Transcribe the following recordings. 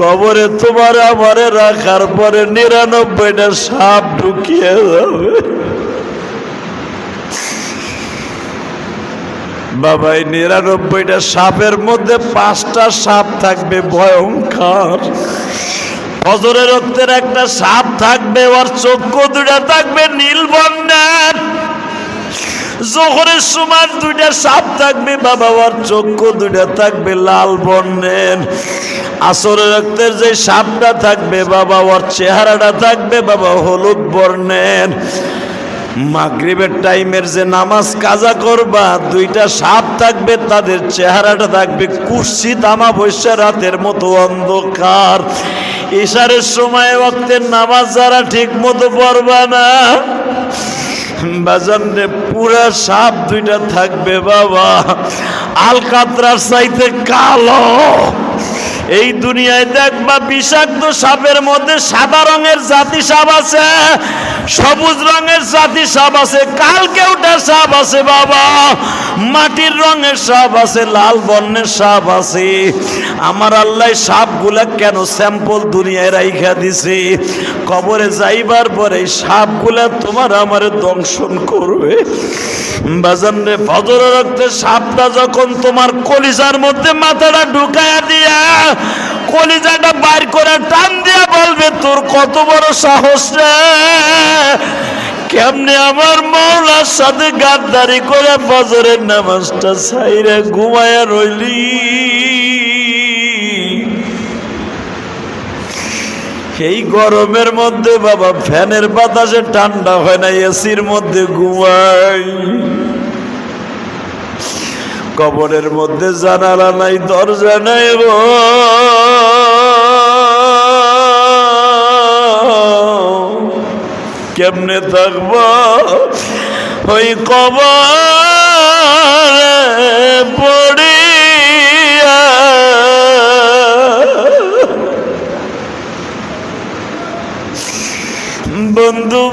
কবরে তোমার আমারে রাখার পরে নিরানব্বইটা সাপ ঢুকিয়ে যাবে। বাবা, এই নিরানব্বইটা সাপের মধ্যে পাঁচটা সাপ থাকবে, ভয়ঙ্কর। ফজরের রক্তের একটা সাপ থাকবে, ওর চক্ষু দুটা থাকবে নীল বর্ণের জোহরের সময় দুইটা সাপ থাকবে, বাবা চক্ষু দুইটা থাকবে লাল বর্ণের। আসরের রক্তের যে সাপটা থাকবে, বাবা ওর চেহারাটা থাকবে, বাবা হলুদ বর্ণের। মাগরিবের টাইমের যে নামাজ কাজা করবা, দুইটা সাপ থাকবে, তাদের চেহারাটা থাকবে কুর্সি তামা বৈশা রাতের মতো অন্ধকার। ইশারের সময় ওক্তের নামাজ যারা ঠিক মতো পড়বা না বাজারে পুরা সাপ দুইটা থাকবে, বাবা। আলকাতরার চাইতে কালো। এই দুনিয়ায় দেখবা বিষাক্ত সাপের মধ্যে সাদা রঙের জাতি সাপ আছে। সবুজ রঙের জাতি সাপ আছে, কালকে ওটা সাপ আছে বাবা। মাটির রঙের সাপ আছে, লাল বর্ণের সাপ আছে। আমার আল্লাহ সাপগুলা কেন স্যাম্পল দুনিয়ায় রাইখা দিছে? কবরে যাইবার পরে সাপগুলা তোমার আমার দংশন করবে। বাজান রে ফজর রক্তে সাপটা যখন তোমার কলিজার মধ্যে মাথাটা ঢুকায়া দিয়া কলিজাটা বাইর করে টান দিয়ে বলবে, তোর কত বড় সাহস রে? কেমনে আমার মৌলার সাথে গাদ্দারি করে ফজরের নামাজটা সাইরে ঘুমায়া রইলি? এই গরমের মধ্যে বাবা, ফ্যানের বাতাসে ঠান্ডা হয় না, এসির মধ্যে ঘুমাই। কবরের মধ্যে জানালা নাই, দরজা নাই গো। কেমনে থাকব? ওই কবরে পড়িয়া। বন্ধু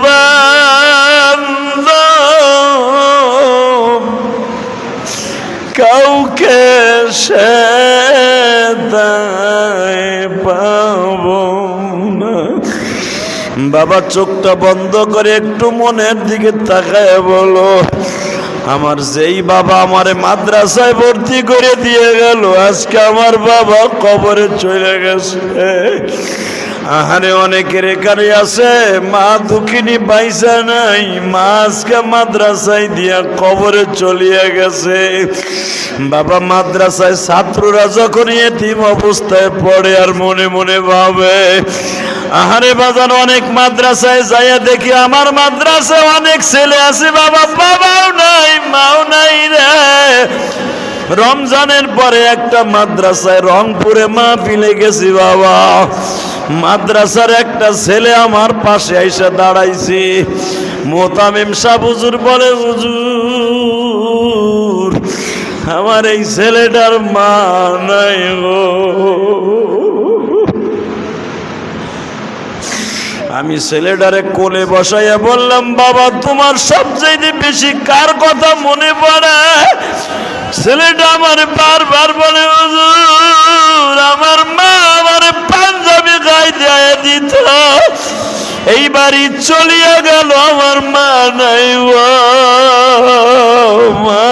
কাউকে সে না বাবা, চোখটা বন্ধ করে একটু মনের দিকে তাকায় বলো। আমার যেই বাবা আমারে মাদ্রাসায় ভর্তি করে দিয়ে গেল, আজকে আমার বাবা কবরে চলে গেছে। আহারে অনেকের এখানে আছে, মা দুঃখিনী পাইসা নাই, মা আজকে মাদ্রাসায় দিয়া কবরে চলিয়া গেছে। বাবা মাদ্রাসায় ছাত্ররা যখন এতিম অবস্থায় পড়ে আর মনে মনে ভাবে, আহারে বাজার অনেক মাদ্রাসায় যাইয়া দেখি আমার মাদ্রাসায় অনেক ছেলে আছে, বাবা বাবাও নাই, মাও নাই রে। রমজানের পরে একটা মাদ্রাসায় রংপুরে মা পিলে গেছি বাবা। মাদ্রাসার একটা ছেলে আমার পাশে আইসা দাঁড়াইছে। মোতামিম সাহ হুজুর বলে, হুজুর, আমার এই ছেলেটার মা নাই গো। আমি ছেলেটারে কোলে বসাইয়া বললাম, বাবা, তোমার সবচেয়ে বেশি কার কথা মনে পড়ে? ছেলেটা আমার বারবার বলে, হুজুর, আমার মা আমার পাঞ্জাবি এই বাড়ি চলিয়া গেল, আমার মা নাই মা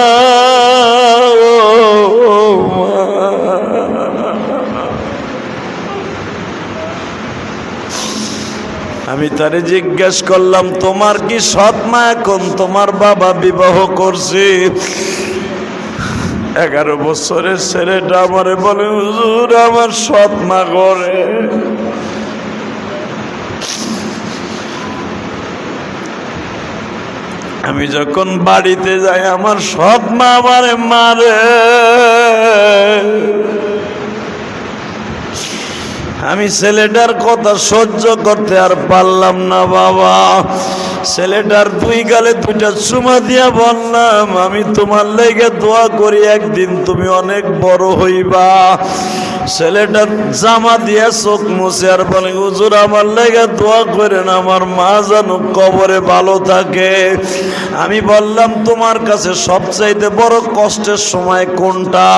আমি তারে জিজ্ঞেস করলাম, তোমার কি সৎ মা এখন? তোমার বাবা বিবাহ করছে? এগারো বছরের ছেলেটা আমারে বলে, হুজুর, আমার সৎ মা করে আমি যখন বাড়িতে যাই, আমার সব মা মারে। আমি ছেলেটার কথা সহ্য করতে আর পারলাম না, বাবা। ছেলেটার দুই গালে দুইটা চুমা দিয়া বললাম, আমি তোমার লেগে দোয়া করি, একদিন তুমি অনেক বড় হইবা। ছেলেটার জামা দিয়া চোখ মুছে আর বলে, হুজুর, আমার লেগে দোয়া করেন, আমার মা যেন কবরে ভালো থাকে। আমি বললাম, তোমার কাছে সবচাইতে বড় কষ্টের সময় কোনটা?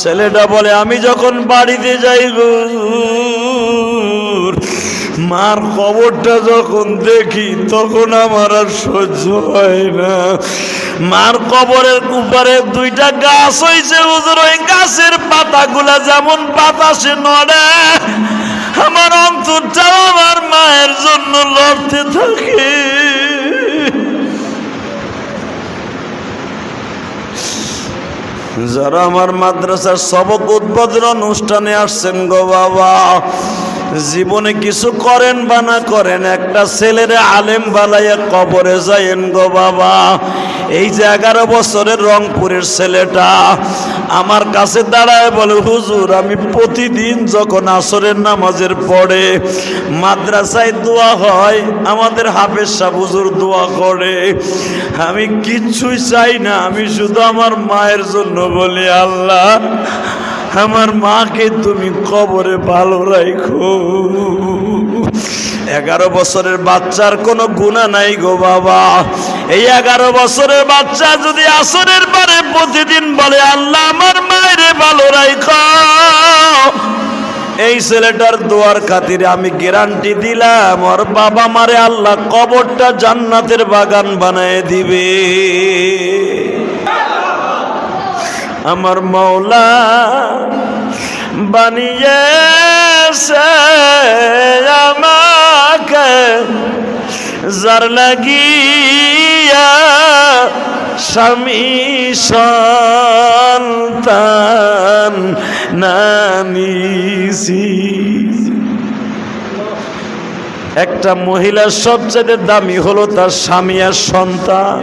ছেলেটা বলে, আমি যখন বাড়িতে যাই গো মার কবরটা যখন দেখি, তখন আমার আর সহ্য হয় না। মার কবরের উপরে দুইটা গাছ হয়েছে হুজুর, ওই গাছের পাতাগুলা যেমন বাতাসে নড়ে, আমার অন্তরটাও আমার মায়ের জন্য লড়তে থাকে। যারা আমার মাদ্রাসার সবক উদ্বোধন অনুষ্ঠানে আসছেন গো বাবা জীবনে কিছু করেন বা না করেন, একটা ছেলেরে আলেম বালাইয়া কবরে যায়েন গো বাবা। এই যে এগারো বছরের রংপুরের ছেলেটা আমার কাছে দাঁড়ায় বলে, হুজুর, আমি প্রতিদিন যখন আসরের নামাজের পরে মাদ্রাসায় দোয়া হয়, আমাদের হাফেজ সাহ হুজুর দোয়া করে। আমি কিচ্ছুই চাই না, আমি শুধু আমার মায়ের জন্য বলি, আল্লাহ। আমার মাকে তুমি কবরে ভালো রাখো এগারো বছরের বাচ্চার কোনো গুণা নাই গো বাবা। এই এগারো বছরের বাচ্চা যদি আসরের পরে প্রতিদিন বলে, আল্লাহ আমার মায়ের ভালো রাখো এই ছেলেটার দোয়ার খাতিরে আমি গ্যারান্টি দিলাম, ওর বাবা মারে আল্লাহ কবরটা জান্নাতের বাগান বানায় দিবে। আমার মৌলা বানিয়েছে আমাকে, যার লাগিয়া স্বামী সন্তান নানিসি একটা মহিলার সবচেয়ে দামি হলো তার স্বামী আর সন্তান।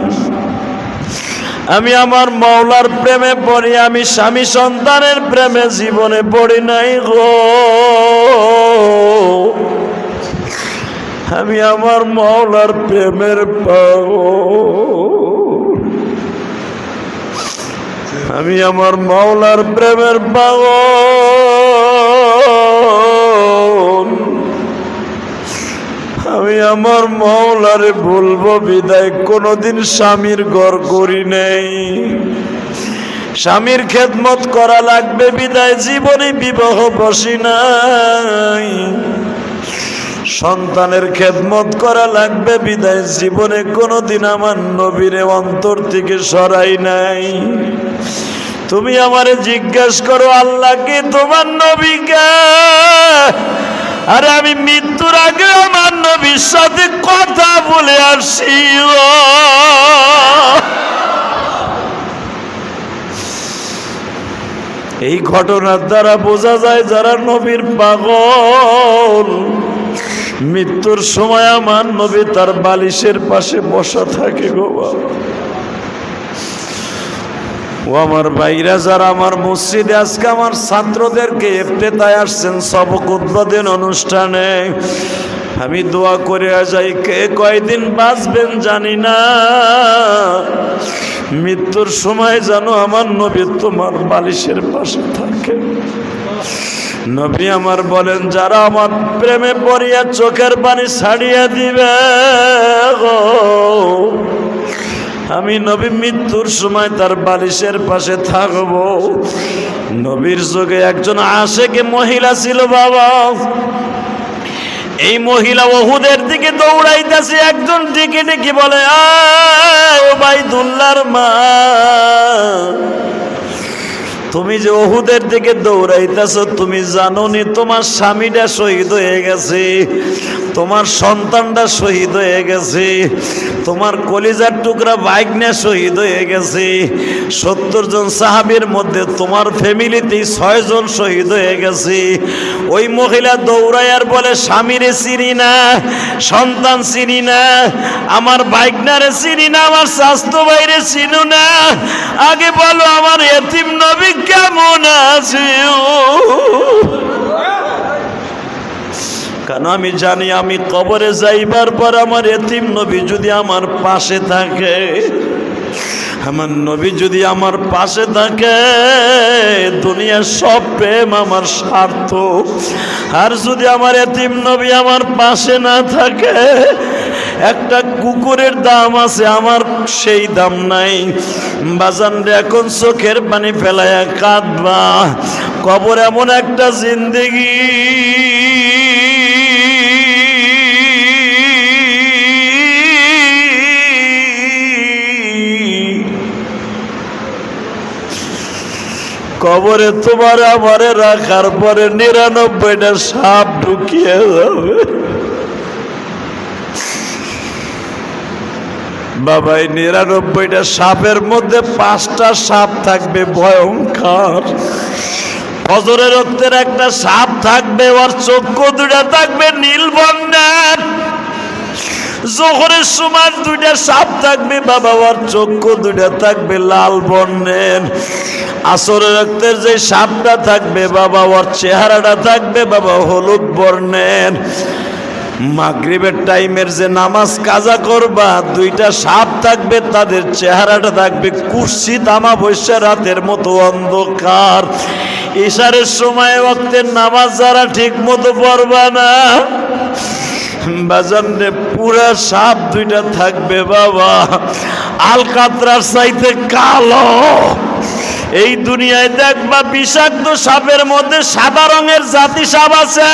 আমি আমার মাওলার প্রেমে পড়ি, আমি স্বামী সন্তানের প্রেমে জীবনে পড়ি নাই গো। আমি আমার মাওলার প্রেমের পাগল। আমি আমার মাওলার প্রেমের পাগল। আমি আমার মৌলারে বলব বিদায়। কোনোদিন স্বামীর ঘর করি নেই। স্বামীর খেদমত করা লাগবে বিদায়, জীবনে বিবাহ বসি নাই। সন্তানের খেদমত করা লাগবে বিদায়, জীবনে কোনোদিন আমার নবীরে অন্তর থেকে সরাই নাই। তুমি আমারে জিজ্ঞেস করো আল্লাহকে তোমার নবীকে? আরে আমি মৃত্যুর আগে আমার নবীর সাথে কথা বলে আসছি ও। এই ঘটনার দ্বারা বোঝা যায় যারা নবীর পাগল, মৃত্যুর সময় আমার নবী তার বালিশের পাশে বসা থাকে গো বাবা ও আমার ভাইরা যারা আমার মসজিদে, আজকে আমার ছাত্রদেরকে এফতেতায় আসছেন সবক উদ্বোধন অনুষ্ঠানে। আমি দোয়া করে যাই, কে কয়দিন বাঁচবেন জানি না। মৃত্যুর সময় যেন আমার নবী তোমার বালিশের পাশে থাকে। নবী আমার বলেন, যারা আমার প্রেমে পড়িয়া চোখের পানি ছাড়িয়া দিবে আমি নবী মৃত্যুর সময় তার বালিশের পাশে থাকব। নবীর যুগে একজন আশেকে মহিলা ছিল বাবা। এই মহিলা ওহুদের দিকে দৌড়াইতেছে, একজন ডেকে ডেকে বলে, আয় ও ভাই দুল্লার মা, তুমি যে ওহুদের দিকে দৌড়াইতেছ, তুমি জানো নি তোমার স্বামীটা শহীদ হয়ে গেছে। তোমার সন্তানটা শহীদ হয়ে গেছে, তোমার কলিজার টুকরা বাইক নিয়ে শহীদ হয়ে গেছে, সত্তর জন সাহাবির মধ্যে তোমার ফ্যামিলিতেই ছয় জন শহীদ হয়ে গেছে। ওই মহিলা দৌড়াইয়ার বলে, স্বামীরে চিনি না, সন্তান চিনি না, আমার বাইকনারে চিনি না, আমার স্বাস্থ্য বাইরে চিনু না। আগে বলো, আমার এতিম নবী কেমন আছে? কেন আমি জানি আমি কবরে যাইবার পর আমার এতিম নবী যদি আমার পাশে থাকে, আমার নবী যদি আমার পাশে থাকে, দুনিয়ার সব প্রেম আমার স্বার্থ আর যদি আমার এতিম নবী আমার পাশে না থাকে, একটা কুকুরের দাম আছে, আমার সেই দাম নাই। বাজান এখন চোখের পানি ফেলায় কাঁদবা। কবর এমন একটা জিন্দেগি। কবরে তোমার আমারে রাখার পরে নিরানব্বইটা সাপ ঢুকিয়ে যাবে। বাবা এই নিরানব্বইটা সাপের মধ্যে পাঁচটা সাপ থাকবে, ভয়ঙ্কর। ফজরের রক্তের একটা সাপ থাকবে, ওর চক্ষু দুটা থাকবে নীল বর্ণের। জোহরের সময় দুইটা সাপ থাকবে, বাবা, ওর চক্ষু দুইটা থাকবে লাল বর্ণের। আসরের রক্তের যে সাপটা থাকবে, বাবা ওর চেহারাটা থাকবে, বাবা হলুদ বর্ণের। মাগরিবের টাইমের যে নামাজ কাজা করবা, দুইটা সাপ থাকবে, তাদের চেহারাটা থাকবে কুর্সি তামা বৈশা রাতের মতো অন্ধকার। ইশারের সময় ওক্তের নামাজ যারা ঠিক মতো পড়বা না বাজান পুরা সাপ দুইটা থাকবে, বাবা। আলকাতরার চাইতে কালো। এই দুনিয়ায় দেখবা বিষাক্ত সাপের মধ্যে সাদা রঙের জাতি সাপ আছে,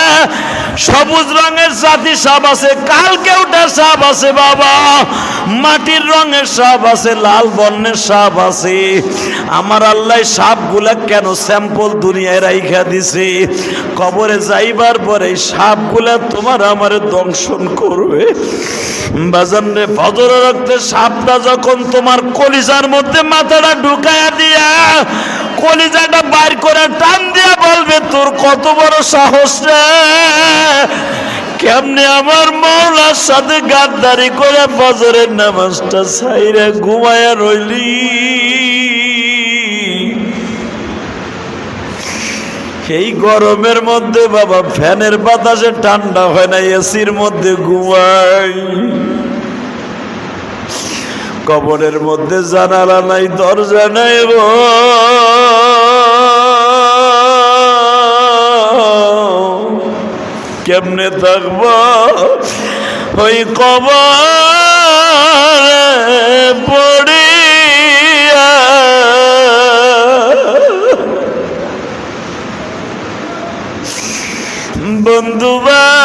সবুজ রঙের জাতি সাপ আছে কালকে কালকেউটা সাপ আছে বাবা, মাটির রঙের সাপ আছে, লাল বর্ণের সাপ আছে। আমার আল্লাহ সাপগুলা কেন স্যাম্পল দুনিয়ায় রাইখা দিছে? কবরে যাইবার পরে সাপগুলা তোমার আমার দংশন করবে। বাজান রে ফজর রক্তে সাপটা যখন তোমার কলিজার মধ্যে মাথাটা ঢুকায়া দিয়া কলিজাটা বাইর করে টান দিয়া বলবে, তোর কত বড় সাহস রে? কেমনে আমার মৌলার সাথে গাদ্দারি করে ফজরের নামাজটা সাইরে ঘুমায়া রইলি? এই গরমের মধ্যে বাবা ফ্যানের বাতাসে ঠান্ডা হয় না, এসির মধ্যে ঘুমাই। কবরের মধ্যে জানালা নাই দরজা নাই গো। কেমনে থাকব? ওই কবরে পড়িয়া। বন্ধু বান্ধব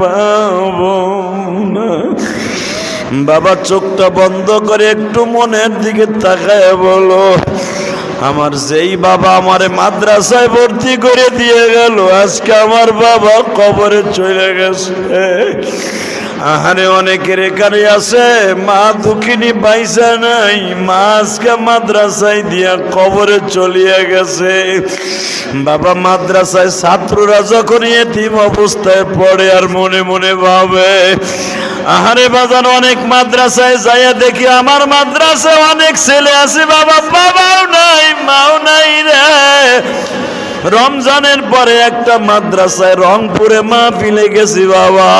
পাব না। বাবা, চোখটা বন্ধ করে একটু মনের দিকে তাকায় বলো। আমার যেই বাবা আমার মাদ্রাসায় ভর্তি করে দিয়ে গেল, আজকে আমার বাবা কবরে চলে গেছে। আহারে অনেকের এখানে আছে, মা দুঃখিনী পাইসা নাই, মা আজকে মাদ্রাসায় দিয়া কবরে চলিয়া গেছে। বাবা মাদ্রাসায় ছাত্ররা যখন এটিম অবস্থায় পড়ে আর মনে মনে ভাবে, আহারে বাজার অনেক মাদ্রাসায় যাইয়া দেখি আমার মাদ্রাসায় অনেক ছেলে আছে, বাবা, বাবাও নাই, মাও নাই রে। রমজানের পরে একটা মাদ্রাসায় রংপুরে মা ফিলে গেছি বাবা।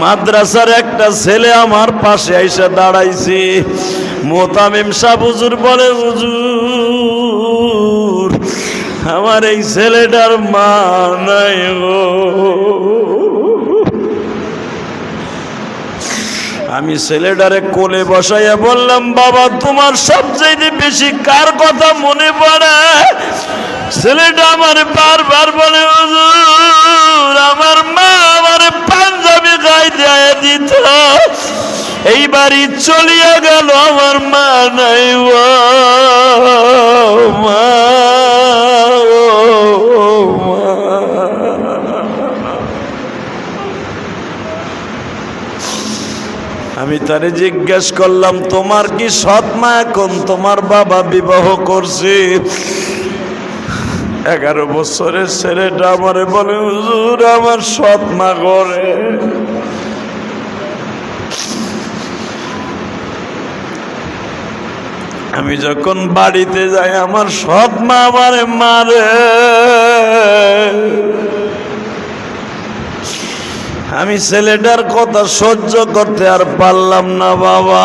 মাদ্রাসার একটা ছেলে আমার পাশে এসে দাঁড়াইছি। মোতামিম হুজুর বলে, হুজুর, আমার এই ছেলেটার মা নাই আমি ছেলেটারে কোলে বসাইয়া বললাম, বাবা, তোমার সবচেয়ে বেশি কার কথা মনে পড়ে? ছেলেটা আমার বারবার বলে, হুজুর, আমার মা বাড়ি চলিয়া গেল, আমার মা নাই মা আমি তারে জিজ্ঞেস করলাম, তোমার কি সৎ মা এখন? তোমার বাবা বিবাহ করছে। এগারো বছরের ছেলেটা আমারে বলে, হুজুর, আমার সৎ মা করে আমি যখন বাড়িতে যাই, আমার সৎ মা আমারে মারে। আমি ছেলেটার কথা সহ্য করতে আর পারলাম না, বাবা।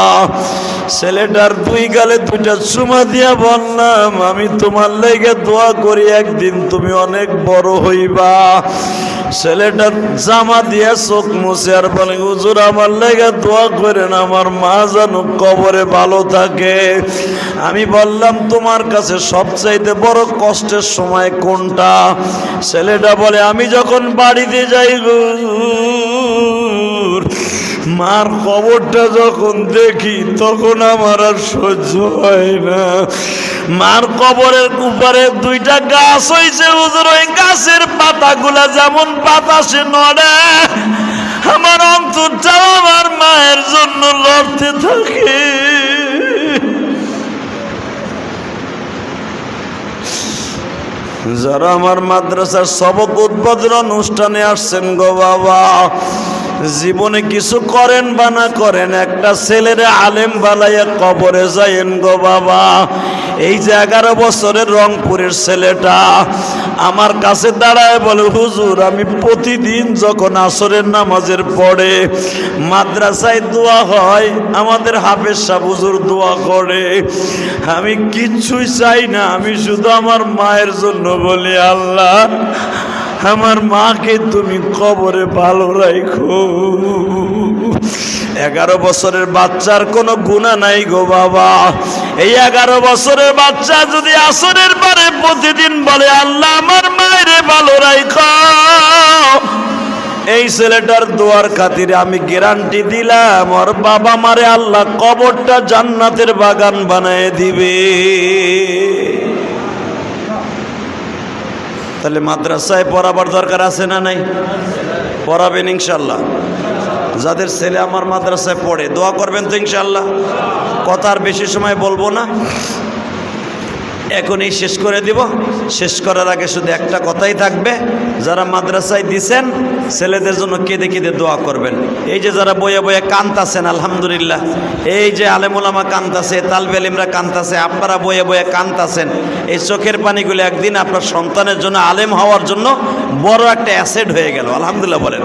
ছেলেটার দুই গালে দুইটা চুমা দিয়া বললাম, আমি তোমার লেগে দোয়া করি, একদিন তুমি অনেক বড় হইবা। ছেলেটার জামা দিয়ে চোখ মুছে আর বলে, হুজুর, আমার লেগে দোয়া করেন, আমার মা যেন কবরে ভালো থাকে। আমি বললাম, তোমার কাছে সবচাইতে বড় কষ্টের সময় কোনটা? ছেলেটা বলে, আমি যখন বাড়িতে যাই গো মার কবরটা যখন দেখি, তখন আমার আর সহ্য হয় না। মার কবরের উপরে দুইটা গাছ হয়েছে হুজুর, ওই গাছের পাতাগুলা যেমন বাতাসে নড়ে, আমার অন্তরটাও আমার মায়ের জন্য লড়তে থাকে। যারা আমার মাদ্রাসার সবক উদ্বোধন অনুষ্ঠানে আসছেন গো বাবা জীবনে কিছু করেন বা না করেন, একটা ছেলের আলেম বালাইয়া কবরে যায়েন গো বাবা। এই যে এগারো বছরের রংপুরের ছেলেটা আমার কাছে দাঁড়ায় বলে, হুজুর, আমি প্রতিদিন যখন আসরের নামাজের পড়ে, মাদ্রাসায় দোয়া হয়, আমাদের হাফেজ সাহ হুজুর দোয়া করে। আমি কিচ্ছুই চাই না, আমি শুধু আমার মায়ের জন্য বলি, আল্লাহ আমার মাকে তুমি কবরে ভালো রাখো এগারো বছরের বাচ্চার কোনো গুণা নাই গো বাবা। এই এগারো বছরের বাচ্চা যদি আসরের পরে প্রতিদিন বলে, আল্লাহ আমার মায়ের ভালো রাখো এই ছেলেটার দোয়ার খাতিরে আমি গ্যারান্টি দিলাম, ওর বাবা মারে আল্লাহ কবরটা জান্নাতের বাগান বানায় দিবে। তাহলে মাদ্রাসায় পড়াবার দরকার আছে না নাই? পড়াবেন ইনশাল্লাহ যাদের ছেলে আমার মাদ্রাসায় পড়ে, দোয়া করবেন তো ইনশাল্লাহ কথার বেশি সময় বলব না। এখনই শেষ করে দিব। শেষ করার আগে শুধু একটা কথাই থাকবে, যারা মাদ্রাসায় দিছেন, ছেলেদের জন্য কেঁদে কেঁদে দোয়া করবেন। এই যে যারা বয়ে বয়ে কান্তাছেন, আলহামদুলিল্লাহ। এই যে আলেমুলামা কান্তাছে তালবেলিমরা কান্তাছে, আপনারা বয়ে বয়ে কান্তাছেন। এই চোখের পানিগুলো একদিন আপনার সন্তানের জন্য, আলেম হওয়ার জন্য বড় একটা অ্যাসেড হয়ে গেল। আলহামদুলিল্লাহ বলেন।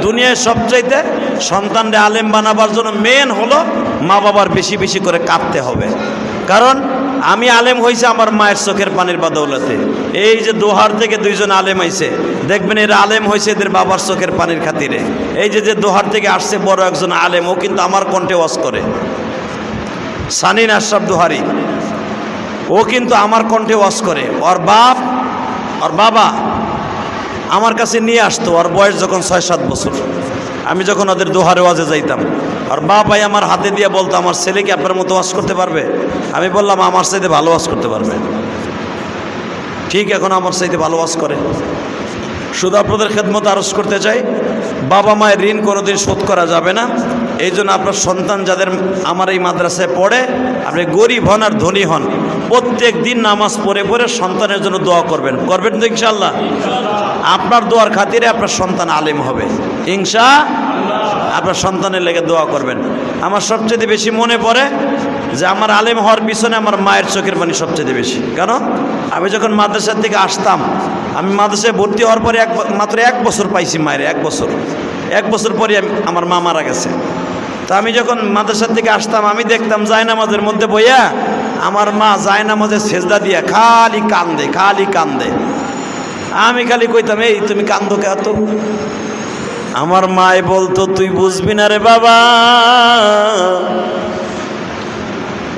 দুনিয়ায় সবচাইতে সন্তানরে আলেম বানাবার জন্য মেন হলো মা বাবার বেশি বেশি করে কাঁদতে হবে। কারণ আমি আলেম হয়েছে আমার মায়ের চোখের পানির বাদৌলতে। এই যে দোহার থেকে দুইজন আলেম আইছে, দেখবেন এরা আলেম হয়েছে এদের বাবার চোখের পানির খাতিরে। এই যে যে দোহার থেকে আসছে বড় একজন আলেম, ও কিন্তু আমার কণ্ঠে ওয়াজ করে। সানিন আশরাফ দোহারি, ও কিন্তু আমার কণ্ঠে ওয়াজ করে। ওর বাপ, ওর বাবা আমার কাছে নিয়ে আসতো, ওর বয়স যখন ছয় সাত বছর। আমি যখন ওদের দোহারে ওয়াজে যাইতাম, আর বাবাই আমার হাতে দিয়ে বলতো, আমার ছেলে কি আপনার মতো ওয়াজ করতে পারবে? আমি বললাম, আমার চাইতে ভালো ওয়াজ করতে পারবে। ঠিক এখন আমার চাইতে ভালো ওয়াজ করে। শুধু আপনাদের খেদমত আরজ করতে চাই, বাবা মায়ের ঋণ কোনোদিন শোধ করা যাবে না। এই জন্য আপনার সন্তান যাদের আমার এই মাদ্রাসায় পড়ে, আপনি গরিব হন আর ধনী হন, প্রত্যেক দিন নামাজ পড়ে পড়ে সন্তানের জন্য দোয়া করবেন। করবেন তো ইনশাল্লাহ আপনার দোয়ার খাতিরে আপনার সন্তান আলেম হবে। ইনশা আপনার সন্তানের লেগে দোয়া করবেন। আমার সবচেয়ে বেশি মনে পড়ে যে আমার আলেম হওয়ার পিছনে আমার মায়ের চোখের পানি সবচেয়ে বেশি। কারণ আমি যখন মাদ্রাসার থেকে আসতাম, আমি মাদ্রাসায় ভর্তি হওয়ার পরে এক মাত্র এক বছর পাইছি মায়ের, এক বছর। এক বছর পরে আমি- আমার মা মারা গেছে। তা আমি যখন মাদ্রাসার থেকে আসতাম, আমি দেখতাম জায়নামাজের মধ্যে বইয়া আমার মা জায়নামাজের সেজদা দিয়া খালি কান্দে খালি কান্দে। আমি খালি কইতাম, এই তুমি কান্দো কে এত? আমার মায় বলতো, তুই বুঝবি না রে বাবা।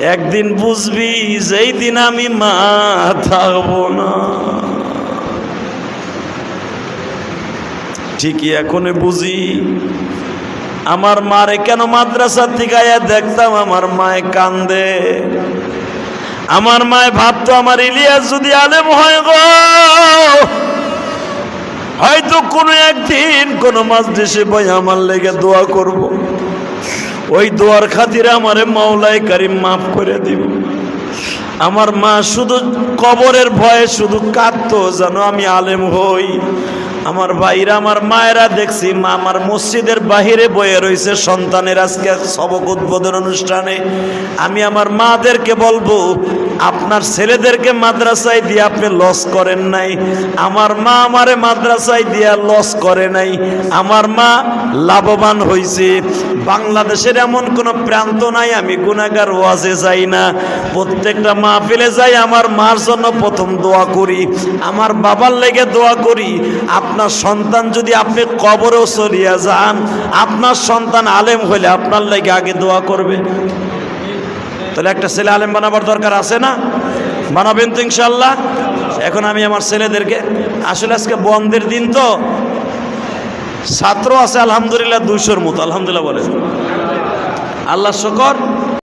একদিন বুঝবি, যেই দিন আমি মা থাকব না। ঠিকই এখনও বুঝি। আমার মারে কেন মাদ্রাসার থেকে আয়া দেখতাম? আমার মায়ে কান্দে। আমার মায়ে ভাবতো, আমার ইলিয়াস যদি আলেম হয় গো হয়তো কোনো একদিন কোনো মাস দেশে বই আমার লেগে দোয়া করব। ওই দোয়ার খাতিরে আমারে মাওলাই কারিম মাফ করে দিব আমার মা শুধু কবরের ভয়ে শুধু কাঁদতো যেন আমি আলেম হই। আমার ভাইরা, আমার মায়েরা দেখছি, মা আমার মসজিদের বাহিরে বয়ে রয়েছে সন্তানের আজকে সবক উদ্বোধন অনুষ্ঠানে। আমি আমার মাদেরকে বলব, আপনার ছেলেদেরকে মাদ্রাসায় দিয়ে আপনি লস করেন নাই। আমার মা আমারে মাদ্রাসায় দিয়া লস করে নাই। আমার মা লাভবান হয়েছে বাংলাদেশের এমন কোনো প্রান্ত নাই, আমি গুণাগার ওয়াজে যাই না। প্রত্যেকটা মাহফিলে যাই, আমার মার জন্য প্রথম দোয়া করি, আমার বাবার লেগে দোয়া করি। আপনার সন্তান যদি আপনি কবরেও চলিয়া যান, আপনার সন্তান আলেম হলে আপনার লেগে আগে দোয়া করবে। তাহলে একটা ছেলে আলেম বানাবার দরকার আছে না? বানাবেন তো ইনশাল্লাহ এখন আমি আমার ছেলেদেরকে, আসলে আজকে বন্ধের দিন তো। ছাত্র আছে, আলহামদুলিল্লাহ, দুইশোর মতো, আলহামদুলিল্লাহ বলে আল্লাহ শকর।